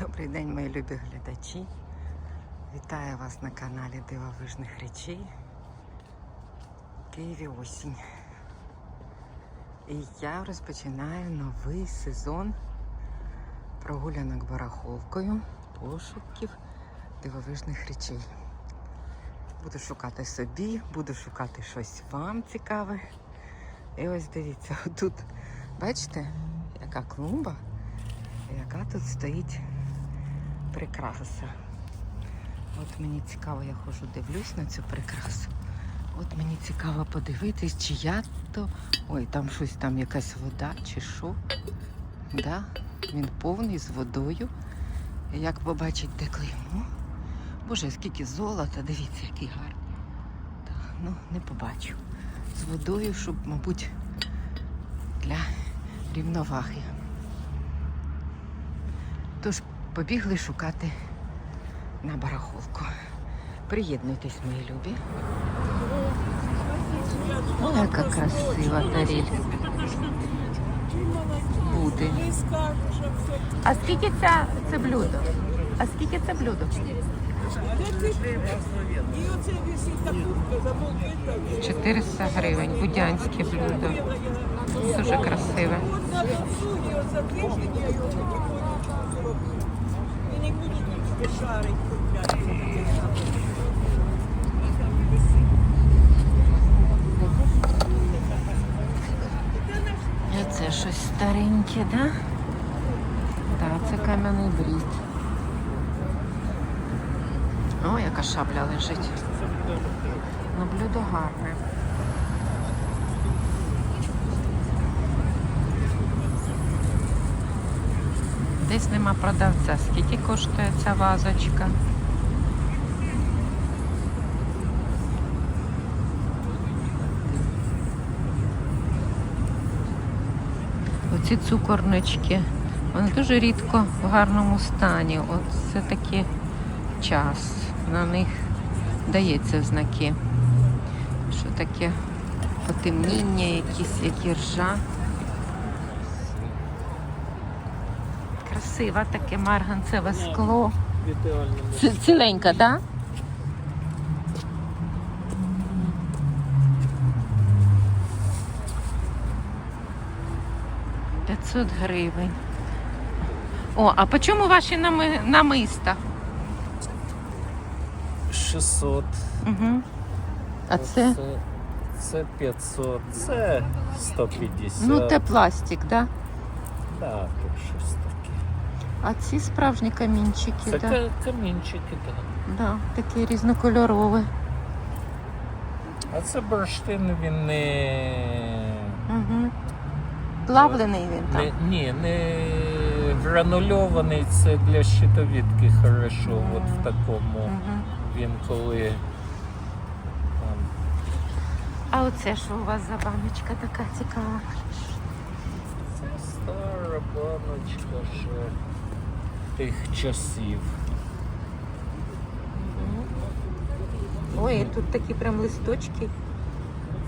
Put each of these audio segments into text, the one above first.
Добрий день, мої любі глядачі. Вітаю вас на каналі Дивовижних речей. В Києві осінь. І я розпочинаю новий сезон прогулянок барахолкою, пошуків дивовижних речей. Буду шукати собі, буду шукати щось вам цікаве. І ось дивіться, тут, бачите, яка клумба, яка тут стоїть прикраса. От мені цікаво, я ходжу, дивлюсь на цю прикрасу. От мені цікаво подивитись, чия то. Ой, там щось, там якась вода чи що. Да? Він повний з водою. Як побачить, де клеймо. Боже, скільки золота, дивіться, який гарний. Так, ну, не побачу. З водою, щоб, мабуть, для рівноваги. Тож побігли шукати на барахолку. Приєднуйтесь, мої любі. Ой, яка красива таріль. Буде. А скільки ця, це блюдо? А скільки це блюдо? І оце висить та куртка, забув видно. 400 гривень. Будянське блюдо. Дуже красиве. От на суді, от за тиждень я його потихоньку зроблю. І не буду тільки шарить купляти. Це щось стареньке, да? Так, це кам'яний брід. О, яка шабля лежить. Ну, блюдо гарне. Десь нема продавця. Скільки коштує ця вазочка? Оці цукорнички, вони дуже рідко в гарному стані. От це таки час. На них дається знаки. Що таке потемніння, якісь, які ржа. Красиве таке марганцеве скло. Ці- Ціленька, так? Да? П'ятсот гривень. О, а по чому ваші нами... намиста? 600. Угу. А це? Це, це 500. Це 150. Ну, це пластик, так? Да? Да, тут щось. А ці справжні камінчики, Це так? Да? камінчики, так. Да, такі різнокольорові. А це бурштин, він не. Угу. Плавлений він там. не ні, не гранульований, це для щитовідки хорошо. От в такому Угу. він коли. Там, А оце що у вас за баночка така цікава? це стара баночка ще тих часів. Ой, тут такі прям листочки.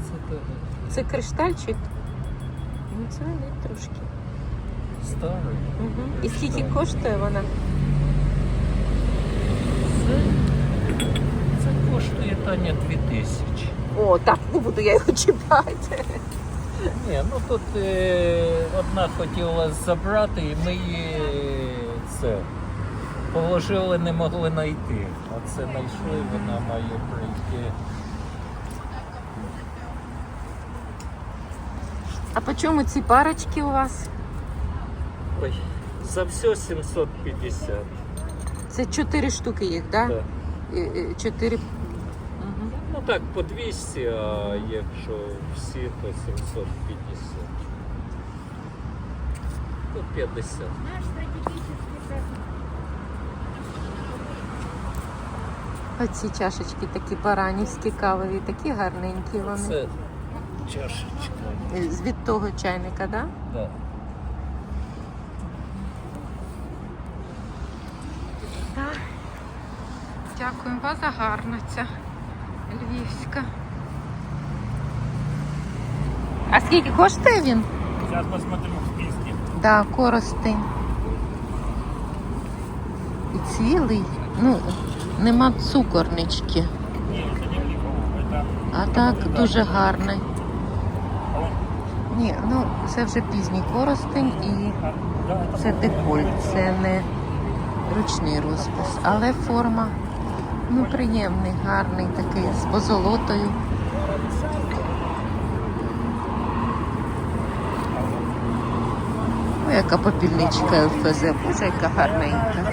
Це. Це криштальчик? Ну, це не трошки. Старий. Угу. І скільки коштує вона? Це, це коштує Таня 2000. О, так, не буду я його чіпати. Ні, ну тут е, одна хотіла забрати, і ми її е, це положили, не могли знайти. А це знайшли, вона має прийти. А по чому ці парочки у вас? Ой, за все 750. Це чотири штуки їх, так? Да? Да. І- і Чотири. Угу. Ну так, по 200, а якщо всі, то 750. По 50. Оці чашечки такі баранівські кавові, такі гарненькі вони. Це чашечка. Від того чайника, так? Да? Да. Так. Дякую, ваза гарна ця львівська. А скільки коштує він? Зараз посмотрим в списке. Да, коростень. І цілий. Ну, нема цукорнички. А так дуже гарний. Ні, ну це вже пізній коростень і це деколь, це не ручний розпис. Але форма ну, приємний, гарний такий з позолотою. Ой, яка попільничка ЛФЗ, боже, яка гарненька.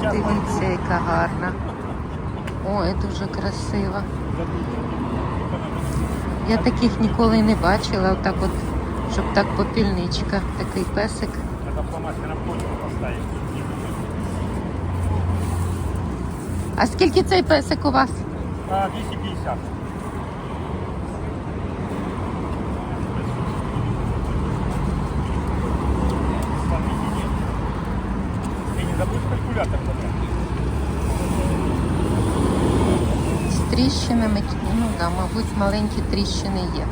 Дивіться, яка гарна. Ой, дуже красива. Я таких ніколи не бачила, отак от, щоб так попільничка, такий песик. А скільки цей песик у вас? 250. Забудь калькулятор. З тріщинами, ну да, мабуть, маленькі тріщини є.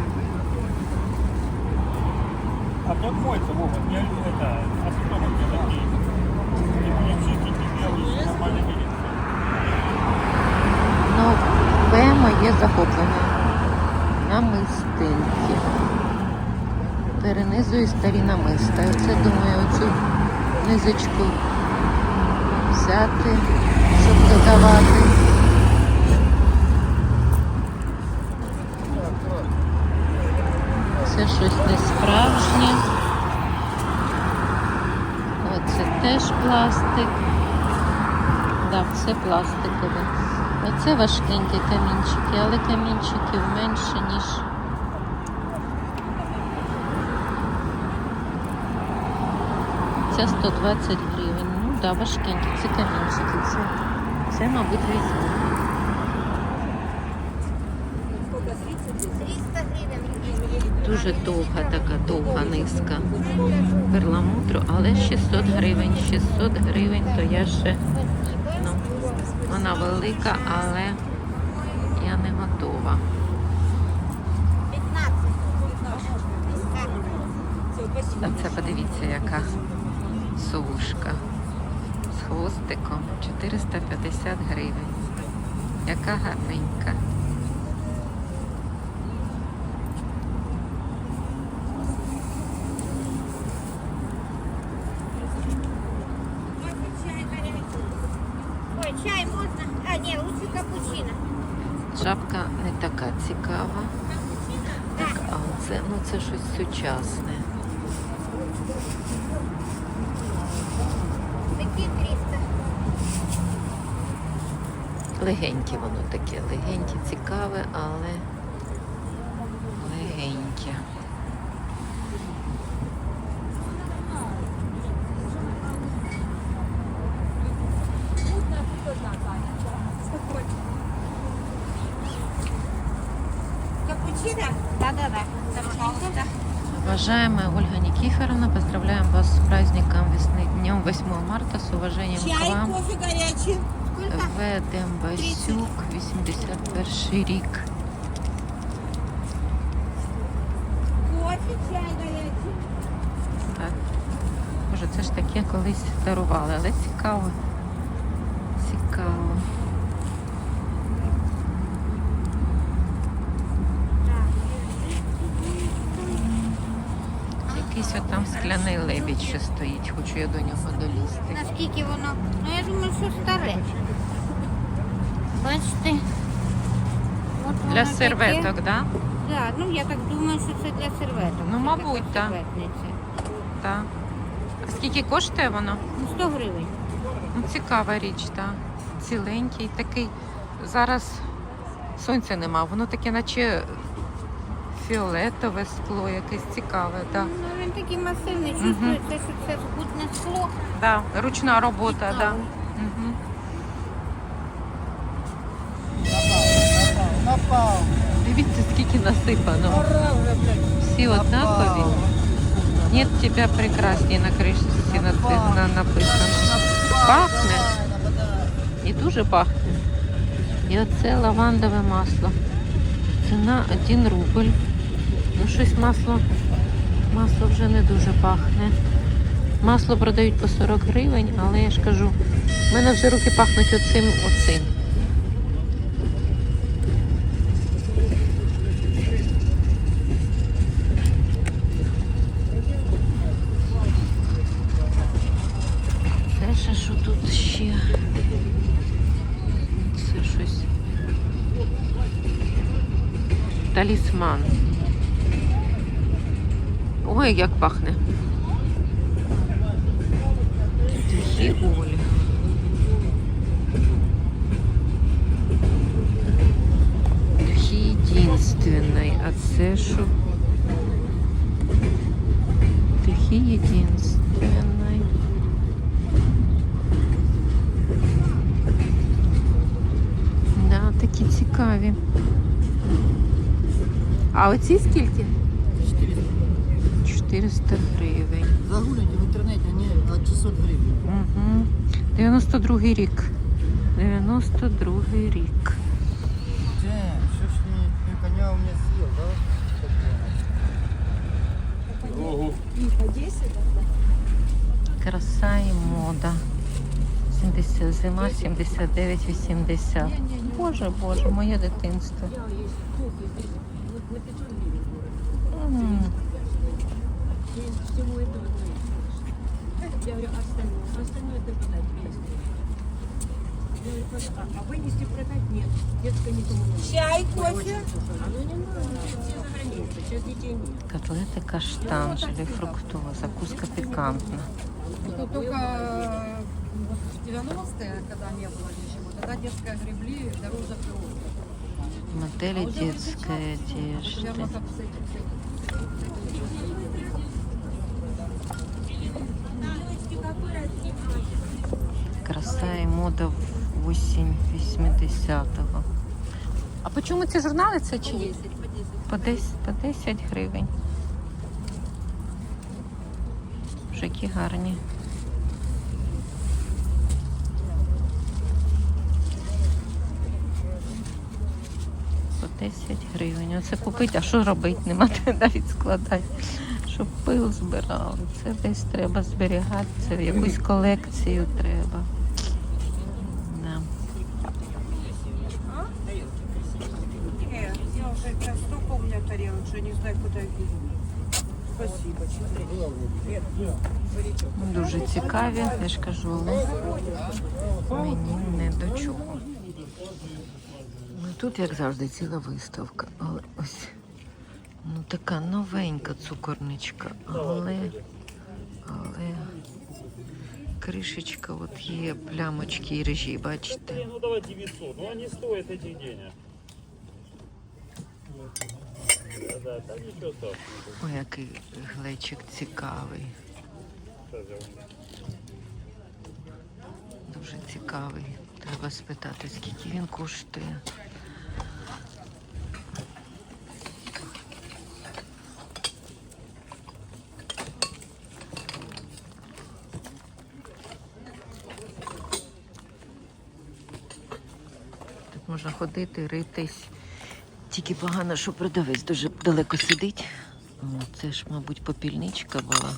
А тот моется, Вова, не это, а потом где такие. Не нормально. Ну, Б моє захоплення. Намистинки. Перенизую старі намиста. І Оце думаю, оцю низочку взяти, щоб додавати. Це щось не справжнє. Оце теж пластик. Так, все пластикове. Оце важкенькі камінчики, але камінчиків менше, ніж. Це 120 гривень. Да, важкенькі, це камінчики. Це, це мабуть, візьму. Дуже довга така довга низка перламутру, але 600 гривень. 600 гривень, то я ще ну, вона велика, але я не готова. А це подивіться, яка совушка хвостиком 450 гривень. Яка гарненька. Ой, чай можно? А, нет, лучше капучино. Шапка не така цікава. Так, а оце, ну це щось сучасне. Такие 300. Легеньке воно таке, легеньке, цікаве, але Сколько? В. Дембасюк, 81 рік. Так. Боже, це ж таке колись дарували, але цікаво. Цікаво. Якийсь от там скляний лебідь, що стоїть, хочу я до нього долізти. Наскільки воно? Ну я думаю, що старе. Бачите? От воно Для таке. серветок, так? Да? Да, ну я так думаю, що це для серветок. Ну, Це мабуть, така так. серветниця. А скільки коштує воно? Ну, 100 гривень. Ну, цікава річ, так. Ціленький такий. Зараз сонця нема, воно таке, наче фіолетове скло, якесь цікаве, так. Ну, він такий масивний, чувствується, що це скутне скло. Да. Ручна робота, так. Да. Цікаво. Угу. Дивіться, скільки насипано. Всі однакові. Нет тебя прекрасней на кришці напи- на- написано. Пахне. І дуже пахне. І оце лавандове масло. Ціна 1 рубль. Ну щось масло. Масло вже не дуже пахне. Масло продають по 40 гривень, але я ж кажу, в мене вже руки пахнуть оцим, оцим. Це ще що тут ще? Це щось. Талісман. Ой, як пахне. Духи Олі. Духи єдинственної. А це що? Духи єдинственної. Да, такі цікаві. А оці скільки? 400 гривень. Загуляйте в интернете, они от 600 гривен. Угу. 92 рік. 92 рік. Че, что ж не, не коня у меня съел, да? Краса і мода. 70 зима, 79, 80. Боже, боже, моє дитинство. М. Я говорю, остальное, остальное это продать вместе. Я говорю, «Просто, а, а вынести продать нет. Детская никому не Чай, кофе. А ну не надо, все за границей, сейчас детей нет. Котлети каштан, желе фруктова, закуска пікантна. Это только э, вот в 90-е, когда не было ничего, тогда детское гребли дороже всего. Модели детской Прямо одежды. как с этим, с этим. Краса і мода в осінь 80-го. А по чому ці журнали це чи? По 10, по 10 гривень. Вже які гарні. По 10 гривень. Оце купити, а що робити? Нема навіть складати. Щоб пил збирали. Це десь треба зберігати, це в якусь колекцію треба. Да. Я столько у меня тарелок, не знаю, Нет, говорите. Дуже цікаві, я ж кажу, але мені не до чого. Тут, як завжди, ціла виставка. Але ось ну, така новенька цукорничка, але, але кришечка от є, плямочки і режі, бачите? Ну давай 900, ну они стоят этих денег. Ой, який глечик цікавий. Дуже цікавий. Треба спитати, скільки він коштує. Можна ходити, ритись. Тільки погано, що продавець дуже далеко сидить. Це ж, мабуть, попільничка була.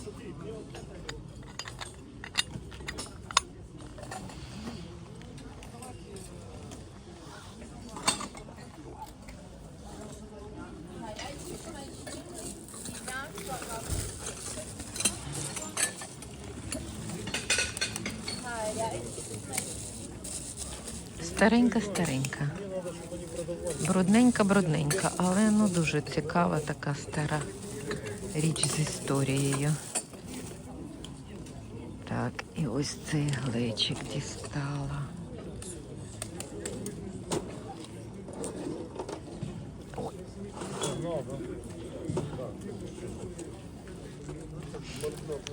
Старенька, старенька. Брудненька, брудненька, але ну дуже цікава така стара річ з історією. Так, і ось цей глечик дістала.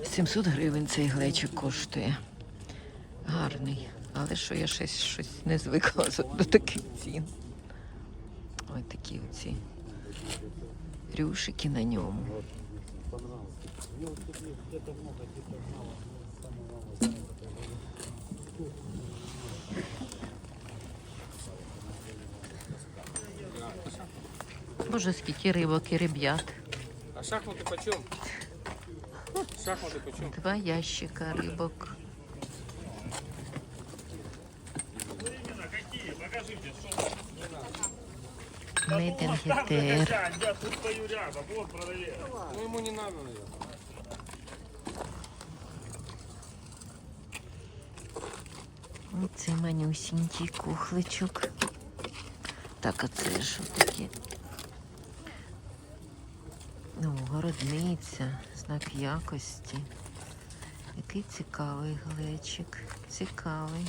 700 гривень цей глечик коштує. Але що я щось, щось не звикла до таких цін. Ось такі оці рюшики на ньому. Боже, скільки рибок і ребят. А шахматы почем? Шахматы почем? Два ящика рибок. Мейденгетер. Я тут стою рядом, вот продавец. Ну ему не надо, наверное. Оце манюсінький кухличок. Так, а це що таке? Ну, городниця, знак якості. Який цікавий глечик. Цікавий.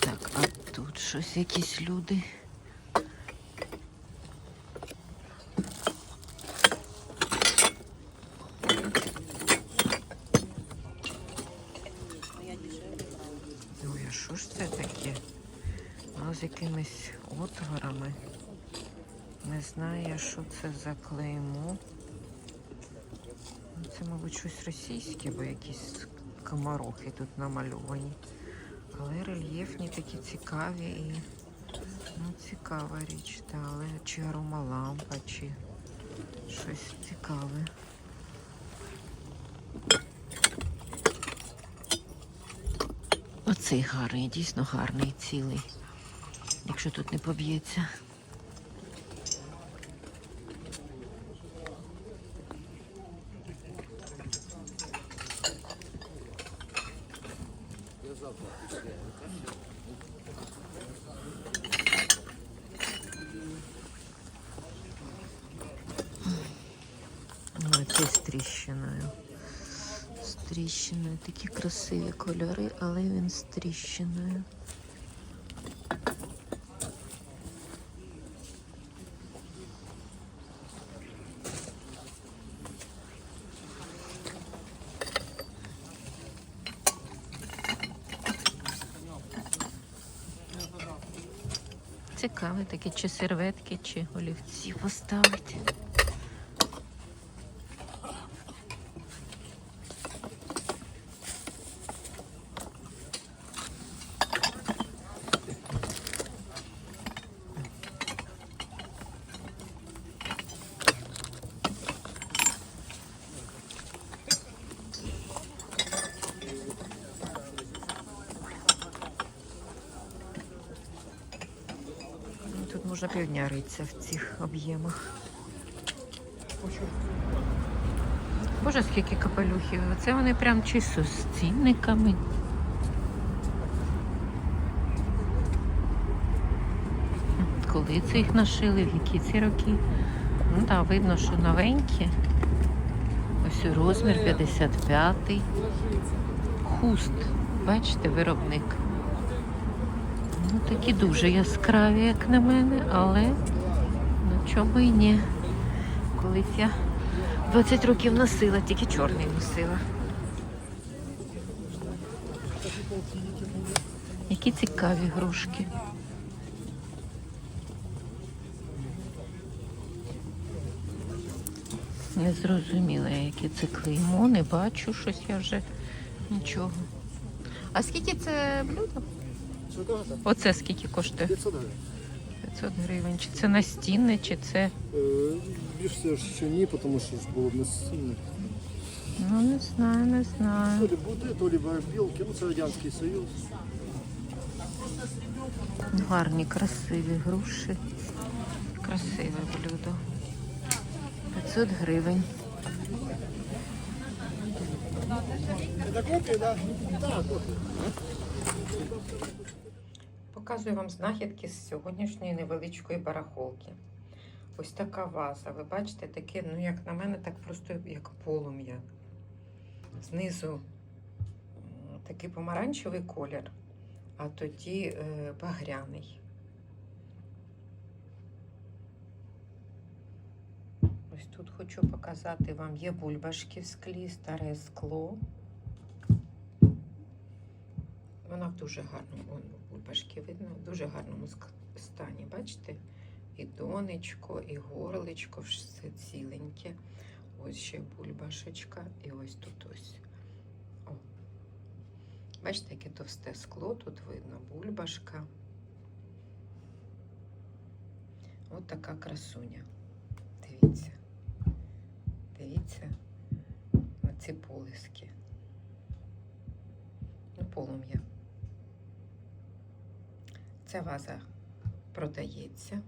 Так, а тут щось якісь люди. Ой, а що ж це таке? Воно з якимись отворами. Не знаю, що це за клеймо. Ну, Це, мабуть, щось російське, бо якісь комарохи тут намальовані. Рельєфні такі цікаві і ну, цікава річ, та, але чи аромалампа, чи щось цікаве. Оцей гарний, дійсно гарний, цілий. Якщо тут не поб'ється. Ну, цей з тріщиною. З тріщиною. Такі красиві кольори, але він з тріщиною. Цікаві такі чи серветки, чи олівці поставити. Можна півдня ритися в цих об'ємах. Боже, скільки капелюхів. Це вони прям чисто з цінниками. Коли це їх нашили, в які ці роки? Ну так, видно, що новенькі. Ось розмір 55-й. Хуст. Бачите, виробник. Такі дуже яскраві, як на мене, але ну чому і ні. Колись я 20 років носила, тільки чорний носила. Які цікаві грушки. Не зрозуміла, яке це клеймо, не бачу щось я вже нічого. А скільки це блюдо? Оце скільки коштує? 500 гривень. 500 гривень. Чи це настінне, чи це. Е, Більш все ж що ні, тому що ж було б не сильно. Ну не знаю, не То знаю. лі буде, то лі білки, ну це Радянський Союз. Гарні, красиві груші. Красиве блюдо. 500 гривень. Це копія, так? Так, копія. Показую вам знахідки з сьогоднішньої невеличкої барахолки. Ось така ваза. Ви бачите, таке, ну як на мене, так просто як полум'я. Знизу такий помаранчевий колір, а тоді е, багряний. Ось тут хочу показати вам є бульбашки в склі, старе скло. Вона в дуже гарному, бульбашки видно, в дуже гарному стані. Бачите? І донечко, і горличко, все ціленьке. Ось ще бульбашечка, і ось тут ось. О. Бачите, яке товсте скло, тут видно бульбашка. От така красуня. Дивіться. Дивіться на ці полиски. Ну, полум'я. Ця ваза продається.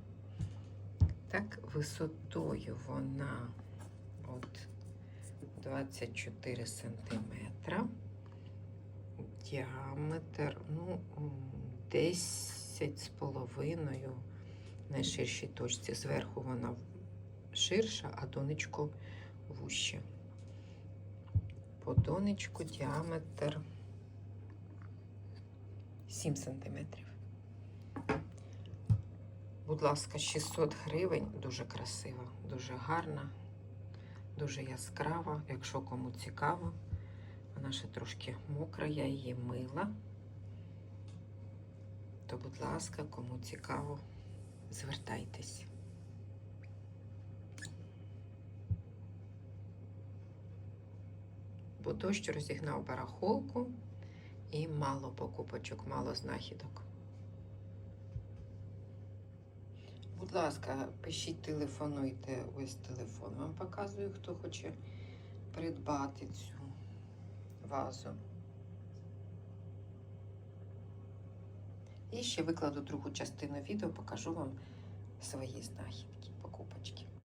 Так, висотою вона от 24 сантиметра. Діаметр, ну, м, 10 з половиною найширшій точці. Зверху вона ширша, а донечко вужче. По донечку діаметр 7 сантиметрів. Будь ласка, 600 гривень, дуже красива, дуже гарна, дуже яскрава. Якщо кому цікаво, вона ще трошки мокра, я її мила. То, будь ласка, кому цікаво, звертайтесь. Бо дощ розігнав барахолку і мало покупочок, мало знахідок. Будь ласка, пишіть, телефонуйте, ось телефон. Вам показую, хто хоче придбати цю вазу. І ще викладу другу частину відео, покажу вам свої знахідки.